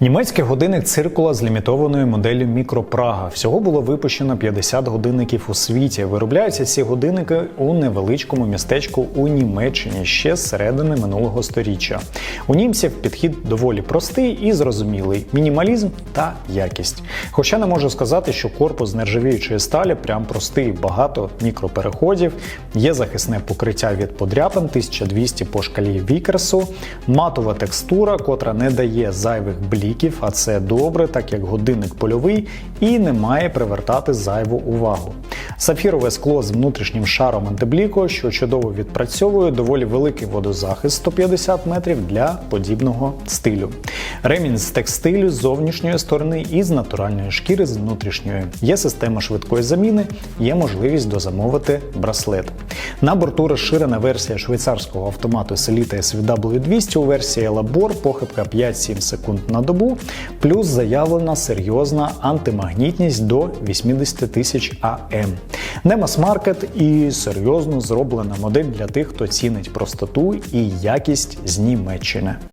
Німецький годинник циркула з лімітованою моделлю Мікропрага. Всього було випущено 50 годинників у світі. Виробляються ці годинники у невеличкому містечку у Німеччині ще з середини минулого століття. У німців підхід доволі простий і зрозумілий: мінімалізм та якість. Хоча не можу сказати, що корпус нержавіючої сталі прям простий, багато мікропереходів, є захисне покриття від подряпин 1200 по шкалі Вікерсу, матова текстура, котра не дає зайвих бліків, а це добре, так як годинник польовий і не має привертати зайву увагу. Сафірове скло з внутрішнім шаром антибліку, що чудово відпрацьовує доволі великий водозахист 150 метрів для подібного стилю. Ремінь з текстилю з зовнішньої сторони і з натуральної шкіри з внутрішньої. Є система швидкої заміни, є можливість дозамовити браслет. На борту розширена версія швейцарського автомату Selita SVW200 у версії Labor, похибка 5-7 секунд на добу, плюс заявлена серйозна антимагнітність до 80 тисяч АМ. Не мас-маркет і серйозно зроблена модель для тих, хто цінить простоту і якість з Німеччини.